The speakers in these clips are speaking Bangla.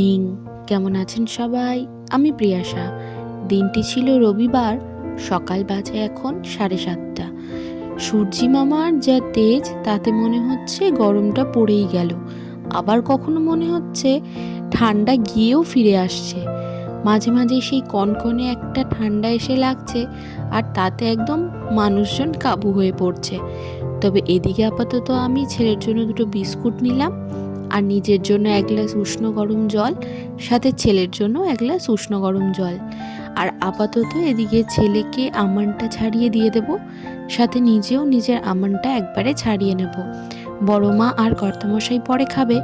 মর্নিং। কেমন আছেন সবাই? আমি প্রিয়াশা। দিনটি ছিল রবিবার, সকাল বাজে এখন সাড়ে সাতটা। সূর্যি মামার যা তেজ, তাতে মনে হচ্ছে গরমটা পড়েই গেল। আবার কখনো মনে হচ্ছে ঠান্ডা গিয়েও ফিরে আসছে। মাঝে মাঝে সেই কনকনে একটা ঠান্ডা এসে লাগছে আর তাতে একদম মানুষজন কাবু হয়ে পড়ছে। তবে এদিকে আপাতত আমি ছেলের জন্য দুটো বিস্কুট নিলাম। আর নিজের জন্য এক গ্লাস উষ্ণ গরম জল, সাথে ছেলের জন্য এক গ্লাস উষ্ণ গরম জল। আর আপাতত এদিকে ছেলেকে আমানটা ছাড়িয়ে দিয়ে দেব, সাথে নিজেও নিজের আমানটা একবারে ছাড়িয়ে নেব। বড় মা আর কর্তামশাই পরে খাবে।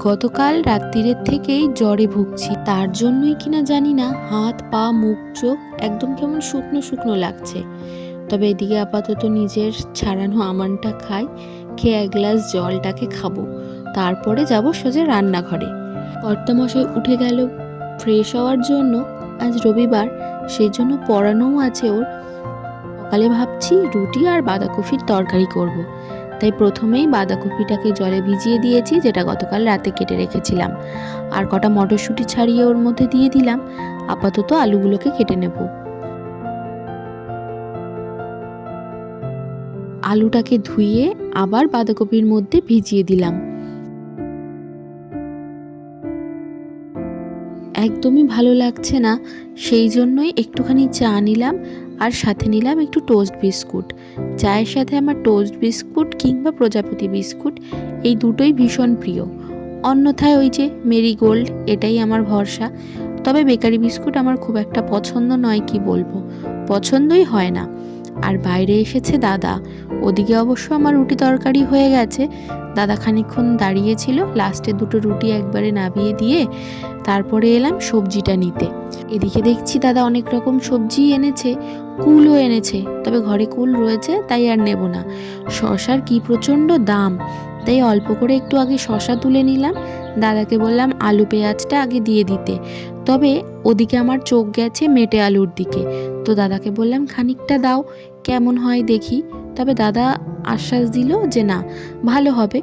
গতকাল রাত্রিরের থেকেই জ্বরে ভুগছি, তার জন্যই কিনা জানি না, হাত, পা, মুখ, চোখ একদম কেমন শুকনো শুকনো লাগছে। তবে এদিকে আপাতত নিজের ছাড়ানো আমানটা খাই, খেয়ে এক গ্লাস জলটাকে খাব। তারপরে যাব সোজা রান্নাঘরে। কর্তামশাই উঠে গেল ফ্রেশ হওয়ার জন্য। আজ রবিবার, সেই জন্য পড়ানোও আছে ওর। সকালে ভাবছি রুটি আর বাঁধাকপির তরকারি করব। তাই প্রথমেই বাঁধাকপিটাকে জলে ভিজিয়ে দিয়েছি, যেটা গতকাল রাতে কেটে রেখেছিলাম। আর কটা মটরশুঁটি ছাড়িয়ে ওর মধ্যে দিয়ে দিলাম। আপাতত আলুগুলোকে কেটে নেব। আলুটাকে ধুয়ে আবার বাঁধাকপির মধ্যে ভিজিয়ে দিলাম। একদমই ভালো লাগছে না। সেই জন্যই একটুখানি চা নিলাম আর সাথে নিলাম একটু টোস্ট বিস্কুট। চায়ের সাথে আমার টোস্ট বিস্কুট কিংবা প্রজাপতি বিস্কুট, এই দুটোই ভীষণ প্রিয়। অন্যথায় ওই যে মেরিগোল্ড, এটাই আমার ভরসা। তবে বেকারি বিস্কুট আমার খুব একটা পছন্দ নয়, কি বলব? পছন্দই হয় না। আর বাইরে এসেছে দাদা। ওদিকে অবশ্য আমার রুটি তরকারি হয়ে গেছে। দাদা খানিকক্ষণ দাঁড়িয়েছিল লাস্টে দুটো রুটি একবারে নাবিয়ে দিয়ে তারপরে এলাম সবজিটা নিতে। এদিকে দেখছি দাদা অনেক রকম সবজি এনেছে, কুলও এনেছে, তবে ঘরে কুল রয়েছে, তাই আর নেব না। শশার কি প্রচণ্ড দাম, তাই অল্প করে একটু আগে শশা তুলে নিলাম। দাদাকে বললাম আলু পেঁয়াজটা আগে দিয়ে দিতে। তবে ওদিকে আমার চোখ গেছে মেটে আলুর দিকে। তো দাদাকে বললাম, খানিকটা দাও, কেমন হয় দেখি। তবে দাদা আশ্বাস দিল যে না, ভালো হবে।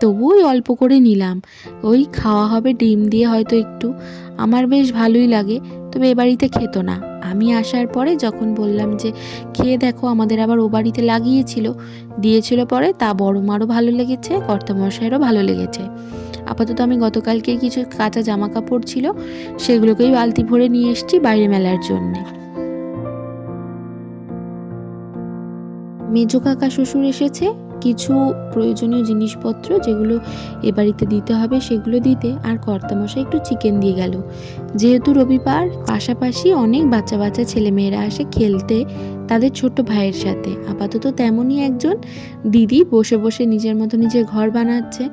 তবুই অল্প করে নিলাম। ওই খাওয়া হবে, ডিম দিয়ে হয়তো একটু। আমার বেশ ভালোই লাগে, তবে এ বাড়িতে খেত না। আমি আসার পরে যখন বললাম যে, খেয়ে দেখো, আমাদের আবার ও বাড়িতে লাগিয়েছিল, দিয়েছিল পরে, তা বড় মারও ভালো লেগেছে, কর্তামশাইয়েরও ভালো লেগেছে। আপাতত আমি গতকালকে কিছু কাঁচা জামা কাপড় ছিল, সেগুলোকেই বালতি ভরে নিয়ে এসেছি বাইরে মেলার জন্যে। মেজো কাকা শ্বশুর এসেছে, কিছু প্রয়োজনীয় জিনিসপত্র যেগুলো এ বাড়িতে দিতে হবে সেগুলো দিতে, আর কর্তামশাই একটু চিকেন দিয়ে গেল। যেহেতু রবিবার, পাশাপাশি অনেক বাচ্চা বাচ্চা ছেলেমেয়েরা আসে খেলতে তাদের ছোট ভাইয়ের সাথে। আপাতত তেমনই একজন দিদি বসে বসে নিজের মতো নিজের ঘর বানাচ্ছে।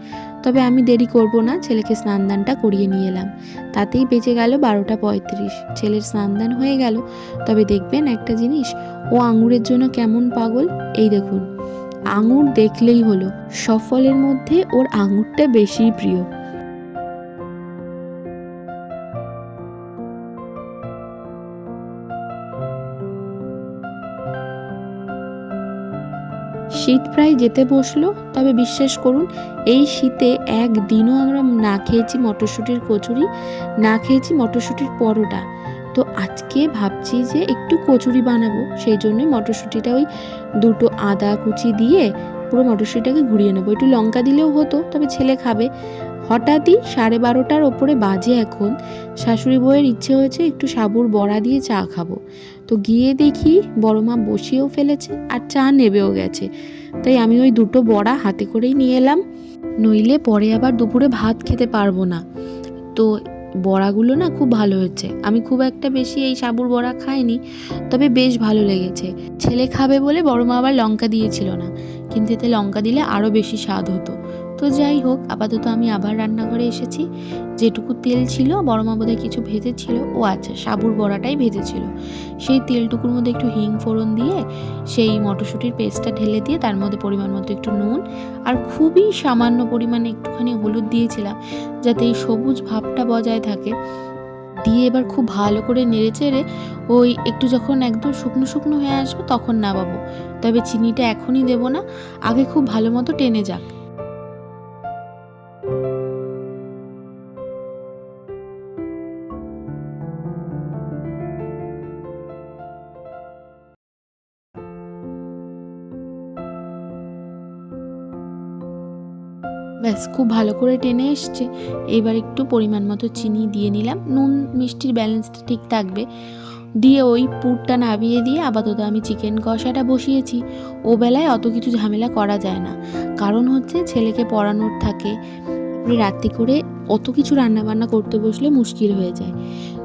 তবে আমি দেরি করব না, ছেলেকে স্নান দানটা করিয়ে নিয়ে এলাম। তাতেই বেঁচে গেল বারোটা পঁয়ত্রিশ। ছেলের স্নান দান হয়ে গেল। তবে দেখবেন একটা জিনিস, ও আঙুরের জন্য কেমন পাগল? এই দেখুন। আঙুর দেখলেই হলো। সফলের মধ্যে ওর আঙুরটা বেশি প্রিয়। শীত প্রায় যেতে বসল, তবে বিশ্বাস করুন, এই শীতে একদিনও আমরা না খেয়েছি মটরশুঁটির কচুরি, না খেয়েছি মটরশুঁটির পরোটা। তো আজকে ভাবছি যে একটু কচুরি বানাবো, সেই জন্যই মটরশুঁটিটা ওই দুটো আদা কুচি দিয়ে পুরো মটরশুঁটিটাকে ঘুরিয়ে নেব। একটু লঙ্কা দিলেও হতো, তবে ছেলে খাবে। হঠাৎই সাড়ে বারোটার ওপরে বাজে এখন, শাশুড়ি বউয়ের ইচ্ছে হয়েছে একটু সাবুর বড়া দিয়ে চা খাব। তো গিয়ে দেখি বড় মা বসিয়েও ফেলেছে আর চা নেবেও গেছে। তাই আমি ওই দুটো বড়া হাতে করেই নিয়ে এলাম। নইলে পরে আবার দুপুরে ভাত খেতে পারব না। তো বড়াগুলো না খুব ভালো হয়েছে। আমি খুব একটা বেশি এই সাবুর বড়া খাইনি, তবে বেশ ভালো লেগেছে। ছেলে খাবে বলে বড় মা আবার লঙ্কা দিয়েছিল না। কিন্তু এতে লঙ্কা দিলে আরও বেশি স্বাদ হতো। তো যাই হোক, আপাতত আমি আবার রান্নাঘরে এসেছি। যেটুকু তেল ছিল বড় মা বোধহয় কিছু ভেজেছিল। ও আচ্ছা সাবুর বড়াটাই ভেজেছিল। সেই তেলটুকুর মধ্যে একটু হিং ফোড়ন দিয়ে, সেই মটরশুঁটির পেস্টটা ঢেলে দিয়ে, তার মধ্যে পরিমাণ মতো একটু নুন আর খুবই সামান্য পরিমাণে একটুখানি হলুদ দিয়েছিলাম, যাতে এই সবুজ ভাবটা বজায় থাকে। দিয়ে এবার খুব ভালো করে নেড়ে চেড়ে ওই একটু যখন একদম শুকনো শুকনো হয়ে আসবে, তখন নামাবো। তবে চিনিটা এখনই দেবো না, আগে খুব ভালো মতো টেনে যাক। ব্যাস, খুব ভালো করে টেনে এসছে। এবার একটু পরিমাণ মতো চিনি দিয়ে নিলাম। নুন মিষ্টির ব্যালেন্সটা ঠিক থাকবে। দিয়ে ওই পুরটা নাবিয়ে দিয়ে আপাতত আমি চিকেন কষাটা বসিয়েছি। ও বেলায় অত কিছু ঝামেলা করা যায় না। কারণ হচ্ছে ছেলেকে পড়ানোর থাকে। রাত্রি করে অত কিছু রান্নাবান্না করতে বসলে মুশকিল হয়ে যায়।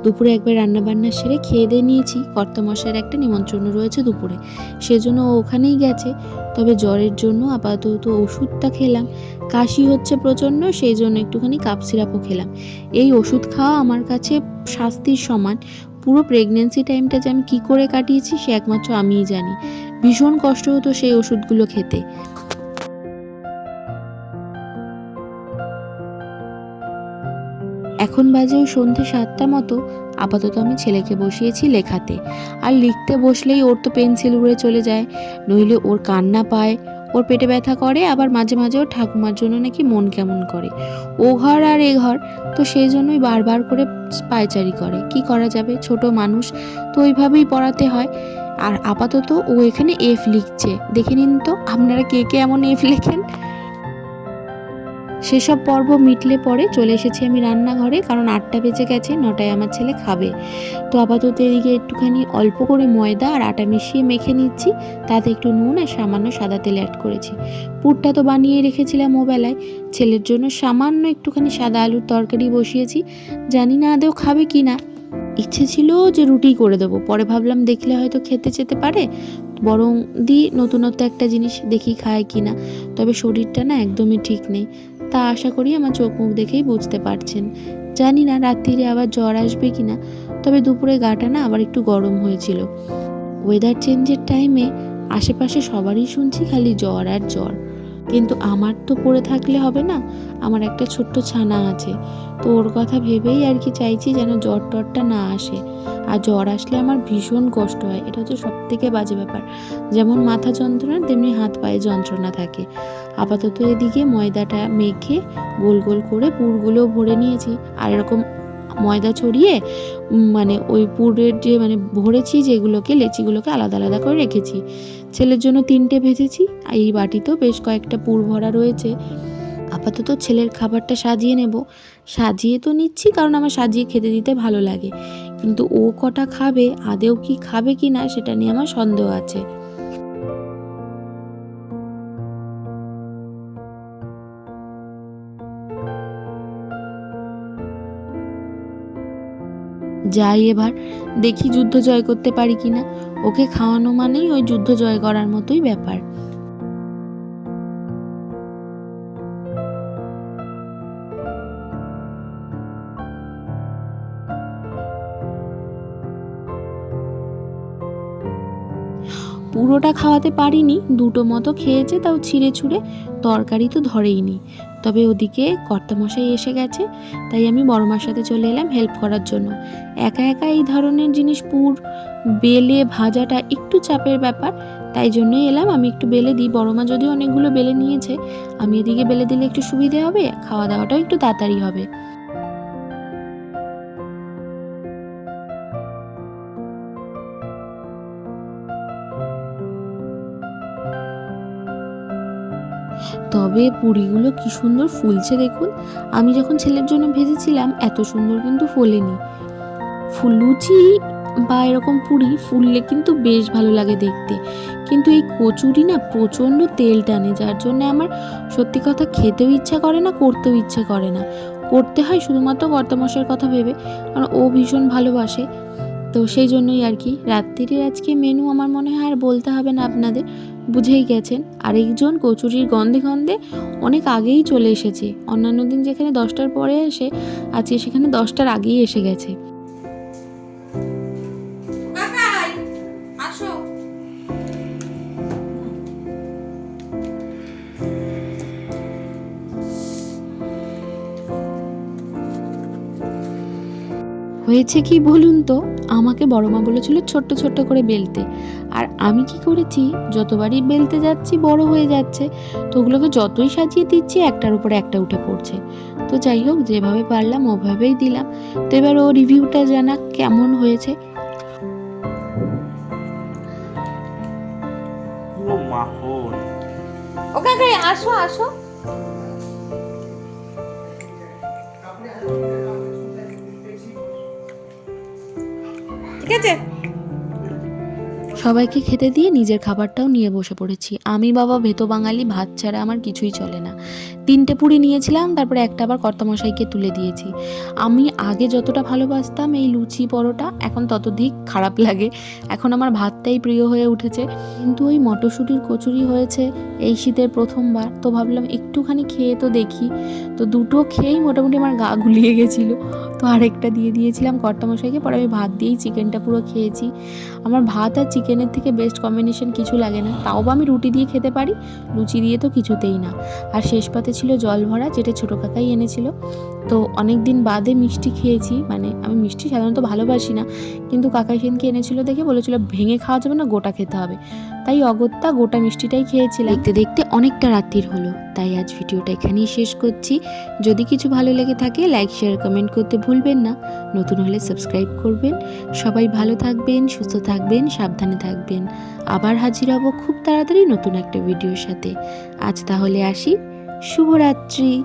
দুপুরে একবার রান্নাবান্না সেরে খেয়ে দিয়ে নিয়েছি। কর্তামশাইয়ের একটা নিমন্ত্রণ রয়েছে দুপুরে। সেজন্য ওখানেই গেছে। তবে জ্বরের জন্য আপাতত ওষুধটা খেলাম। কাশি হচ্ছে প্রচণ্ড সেই জন্য একটুখানি কাপ সিরাপও খেলাম। এই ওষুধ খাওয়া আমার কাছে শাস্তির সমান। পুরো প্রেগনেন্সি টাইমটা যে আমি কী করে কাটিয়েছি, সে একমাত্র আমিই জানি। ভীষণ কষ্ট হতো সেই ওষুধগুলো খেতে। এখন বাজে ওই সন্ধে সাতটা মতো। আপাতত আমি ছেলেকে বসিয়েছি লেখাতে। আর লিখতে বসলেই ওর তো পেন্সিল উড়ে চলে যায়। নইলে ওর কান্না পায়, ওর পেটে ব্যথা করে, আবার মাঝে মাঝে ওর ঠাকুমার জন্য নাকি মন কেমন করে। ও ঘর আর এ ঘর, তো সেই জন্যই বারবার করে পায়চারি করে। কি করা যাবে? ছোট মানুষ তো ওইভাবেই পড়াতে হয়। আর আপাতত ও এখানে এফ লিখছে। দেখে নিন তো, আপনারা কে কে এমন এফ লেখেন? সেসব পর্ব মিটলে পরে চলে এসেছি আমি রান্নাঘরে, কারণ আটটা বেজে গেছে, নটায় আমার ছেলে খাবে। তো আপাতত এদিকে একটুখানি অল্প করে ময়দা আর আটা মিশিয়ে মেখে নিচ্ছি, তাতে একটু নুন আর সামান্য সাদা তেল অ্যাড করেছি। পুরটা তো বানিয়ে রেখেছিলাম ও বেলায় ছেলের জন্য সামান্য একটুখানি সাদা আলুর তরকারি বসিয়েছি, জানি না আদেও খাবে কি না। ইচ্ছে ছিল যে রুটি করে দেবো, পরে ভাবলাম দেখলে হয়তো খেতে যেতে পারে, বরং দিই নতুনত্ব একটা জিনিস দেখি খায় কি না, তবে শরীরটা না একদমই ঠিক নেই। তা আশা করি আমার চোখ মুখ দেখেই বুঝতে পারছেন। জানি না রাত্রিরে আবার জ্বর আসবে কি না তবে দুপুরে গাটা না আবার একটু গরম হয়েছিল। ওয়েদার চেঞ্জের টাইমে আশেপাশে সবারই শুনছি খালি জ্বর আর জ্বর। কিন্তু আমার তো পড়ে থাকলে হবে না। আমার একটা ছোট্ট ছানা আছে। তো ওর কথা ভেবেই আর কি চাইছি যেন জ্বর টরটা না আসে। আর জ্বর আসলে আমার ভীষণ কষ্ট হয়, এটা হচ্ছে সব থেকে বাজে ব্যাপার। যেমন মাথা যন্ত্রণা, তেমনি হাত পায়ে যন্ত্রণা থাকে। আপাতত এদিকে ময়দাটা মেখে গোল গোল করে পুরগুলো ভরে নিয়েছি। আর এরকম ময়দা ছড়িয়ে মানে ওই পুরের যে মানে ভরেছি যেগুলোকে, লেচিগুলোকে আলাদা আলাদা করে রেখেছি। ছেলের জন্য তিনটে ভেজেছি, আর এই বাটিতেও বেশ কয়েকটা পুর ভরা রয়েছে। আপাতত ছেলের খাবারটা সাজিয়ে নেব। সাজিয়ে তো নিচ্ছি, কারণ আমার সাজিয়ে খেতে দিতে ভালো লাগে। কিন্তু ও কটা খাবে, আদেও কি খাবে কি না সেটা নিয়ে আমার সন্দেহ আছে। যাই এবার, দেখি যুদ্ধ জয় করতে পারি কিনা। ওকে খাওয়ানো মানেই ওই যুদ্ধ জয় করার মতোই ব্যাপার। পুরোটা খাওয়াতে পারিনি, দুটো মতো খেয়েছে, তাও ছিঁড়ে ছুঁড়ে। তরকারি তো ধরেইনি। তবে ওদিকে কর্তামশাই এসে গেছে, তাই আমি বড়মার সাথে চলে এলাম হেল্প করার জন্য। একা একা এই ধরনের জিনিস পুর, বেলে ভাজাটা একটু চাপের ব্যাপার, তাই জন্যই এলাম। আমি একটু বেলে দিই, বড়মা যদিও অনেকগুলো বেলে নিয়েছে, আমি এদিকে বেলে দিলে একটু সুবিধে হবে, খাওয়া দাওয়াটাও একটু তাড়াতাড়ি হবে। তবে পুরিগুলো কি সুন্দর ফুলছে দেখুন। আমি যখন ছেলের জন্য ভেজেছিলাম, এত সুন্দর কিন্তু ফোলেনি। ফুল লুচি বা এরকম পুরি ফুললে কিন্তু বেশ ভালো লাগে দেখতে। কিন্তু এই কচুরি না প্রচণ্ড তেল টানে, যার জন্য আমার সত্যি কথা খেতেও ইচ্ছা করে না, করতেও ইচ্ছা করে না। করতে হয় শুধুমাত্র কর্তামশাইয়ের কথা ভেবে, কারণ ও ভীষণ ভালোবাসে। তো সেই জন্যই আর কি। রাত্রির আজকে মেনু আমার মনে হয় আর বলতে হবে না আপনাদের। বুঝেই গেছেন। আরেকজন কচুরির গন্ধে গন্ধে অনেক আগেই চলে এসেছে। অন্যান্য দিন যেখানে দশটার পরে আসে আজকে সেখানে দশটার আগেই এসে গেছে। হয়েছে কি বলুন তো? আমাকে বড় মা বলেছিল ছোট্ট ছোট্ট করে বেলতে। আর আমি কি করেছি? যতবারই বেলতে যাচ্ছি বড় হয়ে যাচ্ছে তো ওগুলোকে যতই সাজিয়ে দিচ্ছি একটার উপরে একটা উঠে পড়ছে। তো যাই হোক যেভাবে পারলাম ওভাবেই দিলাম। তো এবার ও রিভিউটা জানা কেমন হয়েছে? ও কাকাই আসো আসো। খেয়েছে সবাইকে খেতে দিয়ে নিজের খাবারটাও নিয়ে বসে পড়েছি। আমি বাবা ভেতো বাঙালি, ভাত ছাড়া আমার কিছুই চলে না। তিনটে পুরি নিয়েছিলাম, তারপরে একটা আবার কর্তামশাইকে তুলে দিয়েছি। আমি আগে যতটা ভালোবাসতাম এই লুচি, পরোটা, এখন ততধিক খারাপ লাগে। এখন আমার ভাতটাই প্রিয় হয়ে উঠেছে। কিন্তু ওই মটরশুঁটির কচুরি হয়েছে এই শীতের প্রথমবার, তো ভাবলাম একটুখানি খেয়ে তো দেখি। তো দুটো খেয়েই মোটামুটি আমার গা গুলিয়ে গেছিল। তো আরেকটা দিয়ে দিয়েছিলাম কর্তা মশাইকে পরে আমি ভাত দিয়েই চিকেনটা পুরো খেয়েছি। আমার ভাত আর চিকেনের থেকে বেস্ট কম্বিনেশন কিছু লাগে না, তাও বা আমি রুটি দিয়ে খেতে পারি, লুচি দিয়ে তো কিছুতেই না। আর শেষ পাতে ছিল জল ভরা, যেটা ছোটো কাকাই এনেছিল। তো অনেক দিন বাদে মিষ্টি খেয়েছি। মানে আমি মিষ্টি সাধারণত ভালোবাসি না। কিন্তু কাকাই সেনকে এনেছিল দেখে বলেছিল, ভেঙে খাওয়া যাবে না, গোটা খেতে হবে। তাই অগত্যা গোটা মিষ্টিটাই খেয়েছিলাম। দেখতে দেখতে অনেকটা রাত্রির হলো। তাই আজ ভিডিওটা এখানেই শেষ করছি। যদি কিছু ভালো লেগে থাকে লাইক শেয়ার কমেন্ট করতে ভুলবেন না। নতুন হলে সাবস্ক্রাইব করবেন। সবাই ভালো থাকবেন, সুস্থ থাকবেন, সাবধানে থাকবেন। আবার হাজির হব খুব তাড়াতাড়ি নতুন একটা ভিডিওর সাথে। আজ তাহলে আসি। শুভরাত্রি।